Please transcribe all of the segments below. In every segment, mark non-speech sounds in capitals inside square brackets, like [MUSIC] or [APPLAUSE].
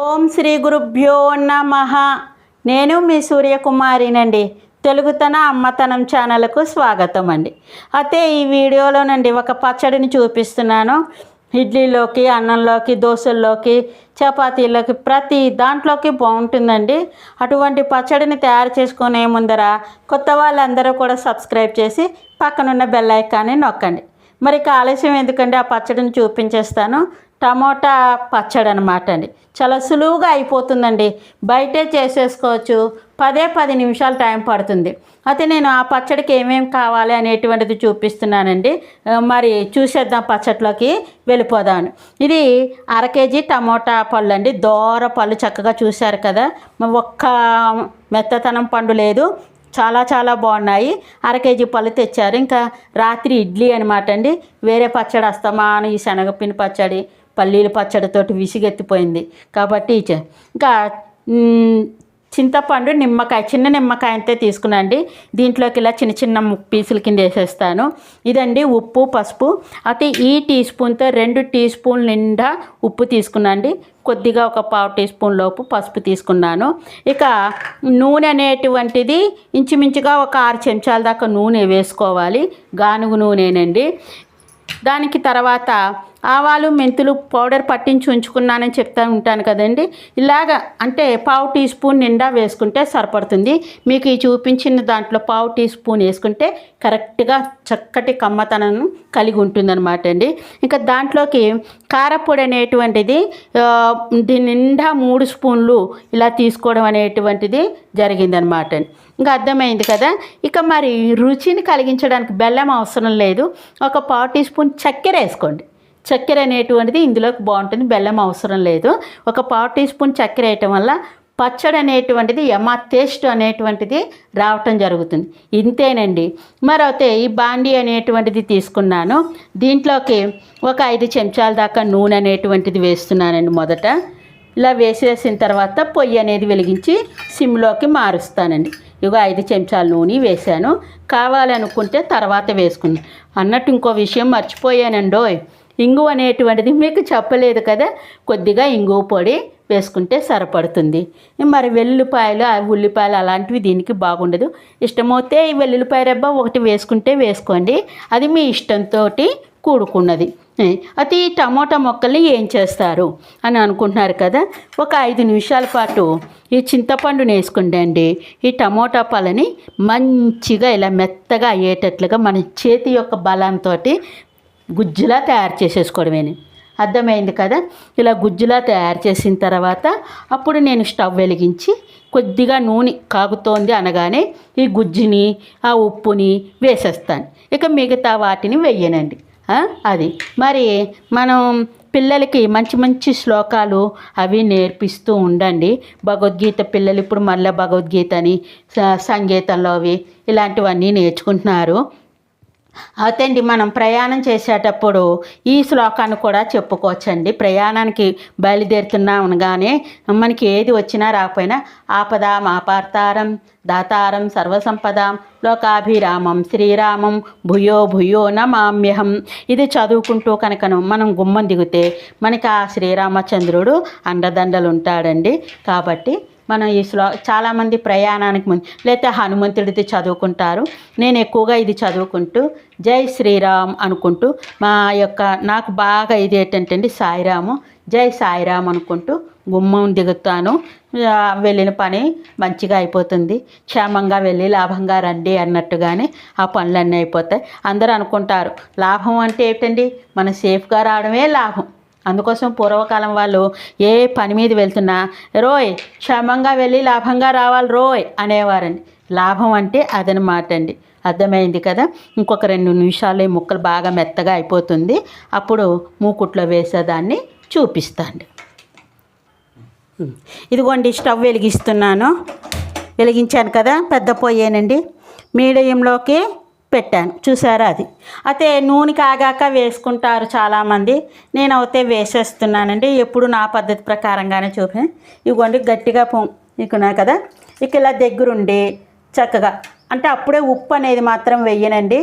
ఓం శ్రీ గురుభ్యో నమ. నేను మీ సూర్యకుమారినండి. తెలుగుతన అమ్మతనం ఛానల్కు స్వాగతం అండి. అయితే ఈ వీడియోలోనండి ఒక పచ్చడిని చూపిస్తున్నాను. ఇడ్లీలోకి అన్నంలోకి దోశల్లోకి చపాతీలోకి ప్రతి దాంట్లోకి బాగుంటుందండి. అటువంటి పచ్చడిని తయారు చేసుకునే ముందర కొత్త వాళ్ళందరూ కూడా సబ్స్క్రైబ్ చేసి పక్కనున్న బెల్ ఐకాన్ని నొక్కండి. మరి ఆలస్యం ఎందుకంటే ఆ పచ్చడిని చూపించేస్తాను. టమోటా పచ్చడి అనమాట అండి. చాలా సులువుగా అయిపోతుందండి. బయటే చేసేసుకోవచ్చు. పదే పది నిమిషాలు టైం పడుతుంది. అయితే నేను ఆ పచ్చడికి ఏమేమి కావాలి అనేటువంటిది చూపిస్తున్నానండి. మరి చూసేద్దాం పచ్చడిలోకి వెళ్ళిపోదాం ఇది అర కేజీ టమోటా పళ్ళు అండి దోర పళ్ళు చక్కగా చూశారు కదా. ఒక్క మెత్తతనం పండు లేదు. చాలా చాలా బాగున్నాయి. అర కేజీ పళ్ళు తెచ్చారు. ఇంకా రాత్రి ఇడ్లీ అనమాట అండి. వేరే పచ్చడి వస్తామాను ఈ శనగపిండి పచ్చడి పల్లీల పచ్చడితోటి విసిగెత్తిపోయింది. కాబట్టి ఇంకా చింతపండు నిమ్మకాయ చిన్న నిమ్మకాయ అంతే తీసుకున్నాండి దీంట్లోకి ఇలా చిన్న చిన్న పీసుల కింద వేసేస్తాను. ఇదండి ఉప్పు పసుపు. అయితే ఈ టీ స్పూన్తో రెండు టీ స్పూన్ నిండా ఉప్పు తీసుకున్నాండి కొద్దిగా ఒక పావు టీ స్పూన్ లోపు పసుపు తీసుకున్నాను. ఇక నూనె అనేటువంటిది ఇంచుమించుగా ఒక ఆరు చెంచాల దాకా నూనె వేసుకోవాలి. గానుగు నూనెనండి. దానికి తర్వాత ఆవాలు మెంతులు పౌడర్ పట్టించి ఉంచుకున్నానని చెప్తా ఉంటాను కదండి. ఇలాగా అంటే పావు టీ స్పూన్ నిండా వేసుకుంటే సరిపడుతుంది. మీకు ఈ చూపించిన దాంట్లో పావు టీ స్పూన్ వేసుకుంటే కరెక్ట్గా చక్కటి కమ్మతనం కలిగి ఉంటుందన్నమాట అండి. ఇంకా దాంట్లోకి కారపొడి అనేటువంటిది దీని నిండా మూడు స్పూన్లు ఇలా తీసుకోవడం అనేటువంటిది జరిగిందనమాట అండి. ఇంకా అర్థమైంది కదా? ఇక మరి రుచిని కలిగించడానికి బెల్లం అవసరం లేదు. ఒక పావు టీ స్పూన్ చక్కెర వేసుకోండి. చక్కెర అనేటువంటిది ఇందులోకి బాగుంటుంది. బెల్లం అవసరం లేదు. ఒక పావు టీ స్పూన్ చక్కెర వేయటం వల్ల పచ్చడి అనేటువంటిది యమా టేస్ట్ అనేటువంటిది రావటం జరుగుతుంది. ఇంతేనండి. మరైతే ఈ బాండీ అనేటువంటిది తీసుకున్నాను. దీంట్లోకి ఒక ఐదు చెంచాల దాకా నూనె అనేటువంటిది వేస్తున్నానండి మొదట. ఇలా వేసేసిన తర్వాత పొయ్యి అనేది వెలిగించి సిమ్లోకి మారుస్తానండి. ఇగో ఐదు చెంచాల నూనె వేసాను కావాలనుకుంటే తర్వాత వేసుకున్నాను అన్నట్టు ఇంకో విషయం మర్చిపోయానండోయ్. ఇంగు అనేటువంటిది మీకు చెప్పలేదు కదా. కొద్దిగా ఇంగువ పొడి వేసుకుంటే సరిపడుతుంది. మరి వెల్లుల్లిపాయలు ఉల్లిపాయలు అలాంటివి దీనికి బాగుండదు. ఇష్టమైతే ఈ వెల్లుల్లిపాయ రెబ్బ ఒకటి వేసుకుంటే వేసుకోండి. అది మీ ఇష్టంతో కూడుకున్నది. అది అయితే ఈ టమోటా మొక్కల్ని ఏం చేస్తారు అని అనుకుంటున్నారు కదా. ఒక ఐదు నిమిషాల పాటు ఈ చింతపండుని వేసుకుండండి ఈ టమోటా పళ్ళని మంచిగా ఇలా మెత్తగా అయ్యేటట్లుగా మన చేతి యొక్క బలంతో గుజ్జులా తయారు చేసేసుకోవడమేని. అర్థమైంది కదా? ఇలా గుజ్జులా తయారు చేసిన తర్వాత అప్పుడు నేను స్టవ్ వెలిగించి కొద్దిగా నూనె కాగుతోంది అనగానే ఈ గుజ్జుని ఆ ఉప్పుని వేసేస్తాను. ఇక మిగతా వాటిని వెయ్యనండి అది. మరి మనం పిల్లలకి మంచి మంచి శ్లోకాలు అవి నేర్పిస్తూ ఉండండి. భగవద్గీత పిల్లలు ఇప్పుడు మళ్ళీ భగవద్గీతని సంగీతంలో అవి ఇలాంటివన్నీ నేర్చుకుంటున్నారు. అవుతండి అండి మనం ప్రయాణం చేసేటప్పుడు ఈ శ్లోకాన్ని కూడా చెప్పుకోవచ్చండి. ప్రయాణానికి బయలుదేరుతున్నా అనగానే మనకి ఏది వచ్చినా రాకపోయినా ఆపదాం ఆపార్తారం దాతారం సర్వసంపదాం లోకాభిరామం శ్రీరామం భూయో భూయో నమామ్యహం. ఇది చదువుకుంటూ కనుక మనం గుమ్మం దిగితే మనకి ఆ శ్రీరామచంద్రుడు అండదండలు ఉంటాడండి కాబట్టి మనం ఈ శ్లో చాలామంది ప్రయాణానికి ముందు లేకపోతే హనుమంతుడిది చదువుకుంటారు. నేను ఎక్కువగా ఇది చదువుకుంటూ జై శ్రీరామ్ అనుకుంటూ మా యొక్క నాకు బాగా ఇది ఏంటంటే అండి సాయిరాము జై సాయిరామ్ అనుకుంటూ గుమ్మం దిగుతాను. వెళ్ళిన పని మంచిగా అయిపోతుంది. క్షేమంగా వెళ్ళి లాభంగా రండి అన్నట్టుగానే ఆ పనులన్నీ అయిపోతాయి. అందరూ అనుకుంటారు లాభం అంటే ఏంటండి మనం సేఫ్గా రావడమే లాభం. అందుకోసం పూర్వకాలం వాళ్ళు ఏ పని మీద వెళ్తున్నా రోయ్ క్షేమంగా వెళ్ళి లాభంగా రావాలి రోయ్ అనేవారండి. లాభం అంటే అదనమాట అండి. అర్థమైంది కదా? ఇంకొక రెండు నిమిషాలు ఈ ముక్కలు బాగా మెత్తగా అయిపోతుంది. అప్పుడు మూకుట్లో వేసేదాన్ని చూపిస్తాండి. ఇదిగోండి స్టవ్ వెలిగిస్తున్నాను. వెలిగించాను కదా? పెద్ద పొయ్యేనండి. మీడియంలోకి పెట్టాను. చూసారా అది? అయితే నూనె కాగాక వేసుకుంటారు చాలామంది. నేను అయితే వేసేస్తున్నానండి. ఎప్పుడు నా పద్ధతి ప్రకారంగానే చూపి. ఇవ్వండి గట్టిగా పొ ఇకున్నా కదా? ఇక ఇలా దగ్గరుండి చక్కగా. అంటే అప్పుడే ఉప్పు అనేది మాత్రం వెయ్యనండి.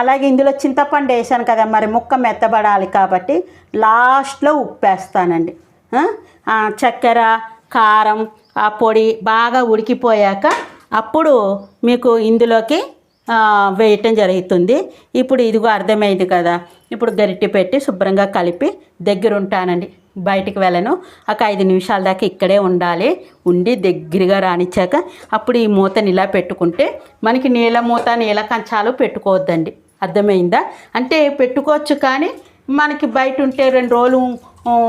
అలాగే ఇందులో చింతపండు వేసాను కదా మరి ముక్క మెత్తబడాలి కాబట్టి లాస్ట్లో ఉప్పు వేస్తానండి చక్కెర కారం ఆ పొడి బాగా ఉడికిపోయాక అప్పుడు మీకు ఇందులోకి వేయటం జరుగుతుంది. ఇప్పుడు ఇదిగో అర్థమైంది కదా. ఇప్పుడు గరిటె పెట్టి శుభ్రంగా కలిపి దగ్గర ఉంటానండి. బయటికి వెళ్ళను. ఒక ఐదు నిమిషాల దాకా ఇక్కడే ఉండాలి. ఉండి దగ్గరగా రానిచ్చాక అప్పుడు ఈ మూతని ఇలా పెట్టుకుంటే మనకి నీళ్ళ మూత నీళ్ళ కంచాలు పెట్టుకోవద్దండి. అర్థమైందా? అంటే పెట్టుకోవచ్చు కానీ మనకి బయట ఉంటే రెండు రోజులు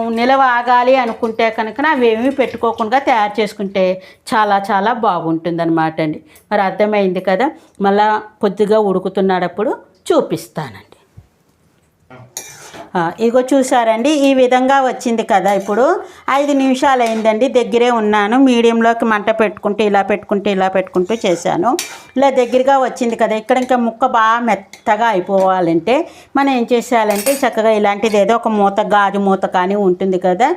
నిలవ ఆగాలి అనుకుంటే కనుక అవేమీ పెట్టుకోకుండా తయారు చేసుకుంటే చాలా చాలా బాగుంటుంది అనమాట అండి. మరి అర్థమైంది కదా? మళ్ళా కొద్దిగా ఉడుకుతున్నప్పుడు చూపిస్తానండి. ఇగో చూసారండి ఈ విధంగా వచ్చింది కదా ఇప్పుడు. ఐదు నిమిషాలు అయిందండి దగ్గరే ఉన్నాను. మీడియంలోకి మంట పెట్టుకుంటూ ఇలా పెట్టుకుంటూ ఇలా పెట్టుకుంటూ చేశాను. ఇలా దగ్గరగా వచ్చింది కదా ఇక్కడ ఇంకా ముక్క బాగా మెత్తగా అయిపోవాలంటే మనం ఏం చేసేయాలంటే చక్కగా ఇలాంటిది ఏదో ఒక మూత గాజు మూత కానీ ఉంటుంది కదా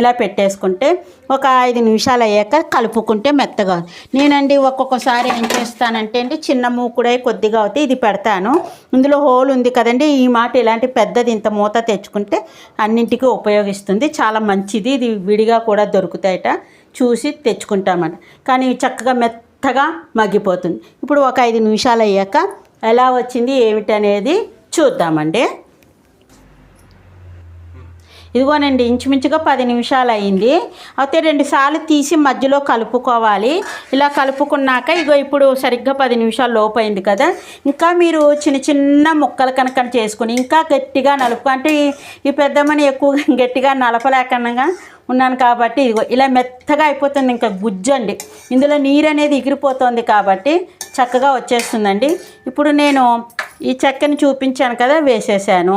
ఇలా పెట్టేసుకుంటే ఒక ఐదు నిమిషాలు అయ్యాక కలుపుకుంటే మెత్తగా నేనండి ఒక్కొక్కసారి ఏం చేస్తానంటే అండి చిన్న మూకుడై కొద్దిగా అవుతే ఇది పెడతాను. ఇందులో హోల్ ఉంది కదండి ఈ మాట ఇలాంటి పెద్దది ఇంత మూత తెచ్చుకుంటే అన్నింటికి ఉపయోగిస్తుంది. చాలా మంచిది ఇది విడిగా కూడా దొరుకుతాయట. చూసి తెచ్చుకుంటామట. కానీ చక్కగా మెత్తగా మగ్గిపోతుంది. ఇప్పుడు ఒక ఐదు నిమిషాలు అయ్యాక ఎలా వచ్చింది ఏమిటనేది చూద్దామండి. ఇదిగోనండి ఇంచుమించుగా పది నిమిషాలు అయింది అయితే రెండు సార్లు తీసి మధ్యలో కలుపుకోవాలి. ఇలా కలుపుకున్నాక ఇగో ఇప్పుడు సరిగ్గా పది నిమిషాలు లోపు అయింది కదా. ఇంకా మీరు చిన్న చిన్న ముక్కలు కనుక చేసుకుని ఇంకా గట్టిగా నలుపు అంటే ఈ- పెద్దమ్మని ఎక్కువగా [LAUGHS] గట్టిగా నలపలేకుండా ఉన్నాను కాబట్టి ఇదిగో ఇలా మెత్తగా అయిపోతుంది ఇంకా గుజ్జండి ఇందులో నీరు అనేది ఎగిరిపోతుంది కాబట్టి చక్కగా వచ్చేస్తుందండి. ఇప్పుడు నేను ఈ చెక్కని చూపించాను కదా వేసేసాను.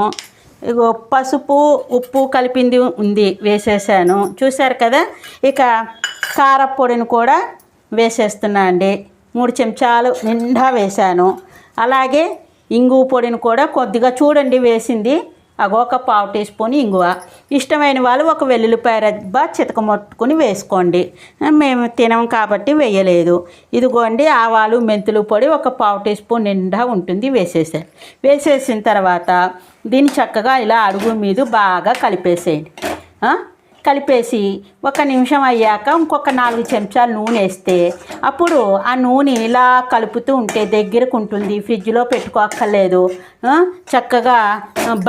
ఇగో పసుపు ఉప్పు కలిపింది ఉంది వేసేసాను. చూశారు కదా? ఇక కారపొడిని కూడా వేసేస్తున్నా అండి. మూడు చెంచాలు నిండా వేశాను. అలాగే ఇంగువ పొడిని కూడా కొద్దిగా చూడండి వేసింది. అగోక పావు టీ స్పూన్ ఇంగువ. ఇష్టమైన వాళ్ళు ఒక వెల్లుల్లిపాయ చితక ముట్టుకుని వేసుకోండి. మేము తినం కాబట్టి వేయలేదు. ఇదిగోండి ఆవాలు మెంతులు పొడి ఒక పావు టీ స్పూన్ నిండా ఉంటుంది వేసేసాను వేసేసిన తర్వాత దీన్ని చక్కగా ఇలా అడుగు మీద బాగా కలిపేసేయండి. కలిపేసి ఒక నిమిషం అయ్యాక ఇంకొక నాలుగు చెంచాలు నూనె వేస్తే అప్పుడు ఆ నూనె ఇలా కలుపుతూ ఉంటే దగ్గరకు ఉంటుంది. ఫ్రిడ్జ్లో పెట్టుకోక్కర్లేదు చక్కగా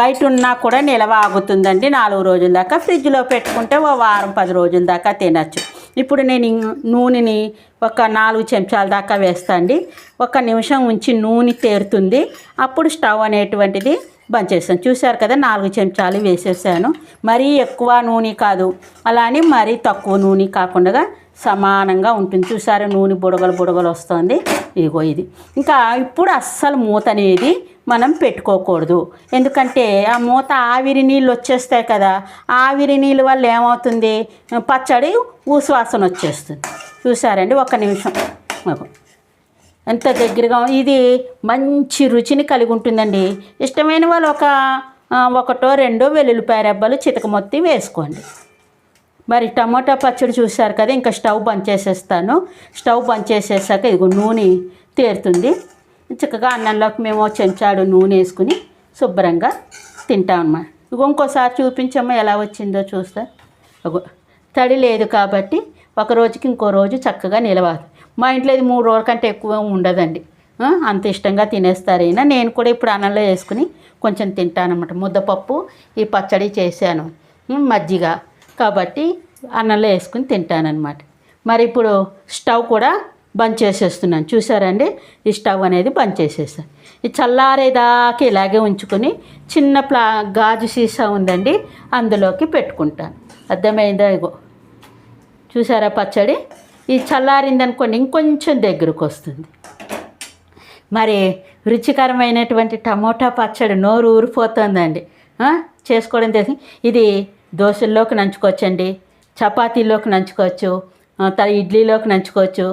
బయట ఉన్నా కూడా నిలవ ఆగుతుందండి. నాలుగు రోజుల దాకా ఫ్రిడ్జ్లో పెట్టుకుంటే ఓ వారం పది రోజుల దాకా తినచ్చు. ఇప్పుడు నేను నూనెని ఒక నాలుగు చెంచాల దాకా వేస్తా అండి. ఒక నిమిషం ఉంచి నూనె తేరుతుంది. అప్పుడు స్టవ్ అనేటువంటిది బంద్ చేసాను చూశారు కదా నాలుగు చెంచాలు వేసేసాను. మరీ ఎక్కువ నూనె కాదు. అలా అని మరీ తక్కువ నూనె కాకుండా సమానంగా ఉంటుంది. చూసారా నూనె బుడగలు బుడగలు వస్తుంది. ఇదిగో ఇది. ఇంకా ఇప్పుడు అస్సలు మూత అనేది మనం పెట్టుకోకూడదు. ఎందుకంటే ఆ మూత ఆవిరి నీళ్ళు వచ్చేస్తాయి కదా ఆవిరి నీళ్ళు వల్ల ఏమవుతుంది? పచ్చడి ఊసువాసన వచ్చేస్తుంది చూసారండి ఒక్క నిమిషం. ఎంత దగ్గరగా ఇది మంచి రుచిని కలిగి ఉంటుందండి ఇష్టమైన వాళ్ళు ఒక ఒకటో రెండో వెల్లుల్లిపాయ రెబ్బలు చితకమొత్తి వేసుకోండి. మరి టమాటా పచ్చడి చూశారు కదా ఇంకా స్టవ్ బంద్ చేసేస్తాను. స్టవ్ బంద్ చేసేసాక ఇదిగో నూనె తేరుతుంది. చక్కగా అన్నంలోకి మేము చెంచాడు నూనె వేసుకుని శుభ్రంగా తింటాం అన్నమాట. ఇగో ఇంకోసారి చూపించమ్మా ఎలా వచ్చిందో చూస్తా. తడి లేదు కాబట్టి ఒక రోజుకి ఇంకో రోజు చక్కగా నిలవాలి. మా ఇంట్లో ఇది మూడు రోజుల కంటే ఎక్కువ ఉండదండి. అంత ఇష్టంగా తినేస్తారైనా నేను కూడా ఇప్పుడు అన్నంలో వేసుకుని కొంచెం తింటానమాట ముద్దపప్పు ఈ పచ్చడి చేశాను. మజ్జిగ. కాబట్టి అన్నంలో వేసుకుని తింటానన్నమాట. మరి ఇప్పుడు స్టవ్ కూడా బంద్ చేసేస్తున్నాను. చూసారండి? ఈ స్టవ్ అనేది బంద్ చేసేసాను. ఈ చల్లారేదాకా ఇలాగే ఉంచుకొని చిన్న ప్లా గాజు సీసా ఉందండి అందులోకి పెట్టుకుంటాను. అర్థమైందా ఇగో? చూసారా పచ్చడి? ఇది చల్లారిందనుకోండి ఇంకొంచెం దగ్గరకు వస్తుంది. మరి రుచికరమైనటువంటి టమోటా పచ్చడి నోరు ఊరిపోతుందండి. చేసుకోవడం తెలిసి ఇది దోశల్లోకి నంచుకోవచ్చండి చపాతీలోకి నంచుకోవచ్చు తర్వాత ఇడ్లీలోకి నంచుకోవచ్చు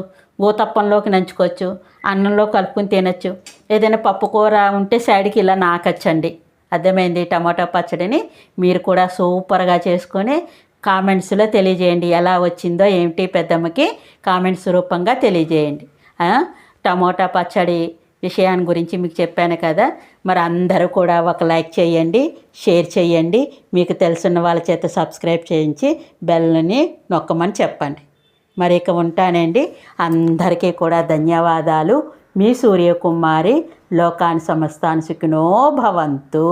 ఊతప్పంలోకి నంచుకోవచ్చు అన్నంలో కలుపుకొని తినచ్చు. ఏదైనా పప్పు కూర ఉంటే సైడ్కి ఇలా నాకచ్చండి. అర్థమైంది టమాటా పచ్చడిని? మీరు కూడా సూపర్గా చేసుకొని కామెంట్స్లో తెలియజేయండి. ఎలా వచ్చిందో ఏమిటి పెద్దమ్మకి కామెంట్స్ రూపంగా తెలియజేయండి. టమోటా పచ్చడి విషయాన్ని గురించి మీకు చెప్పాను కదా. మరి అందరూ కూడా ఒక లైక్ చేయండి షేర్ చేయండి. మీకు తెలుసున్న వాళ్ళ చేత సబ్స్క్రైబ్ చేయించి బెల్ని నొక్కమని చెప్పండి. మరి ఇక ఉంటానండి. అందరికీ కూడా ధన్యవాదాలు. మీ సూర్యకుమారి లోకాన్ సమస్తాన్ సుఖినో భవంతు.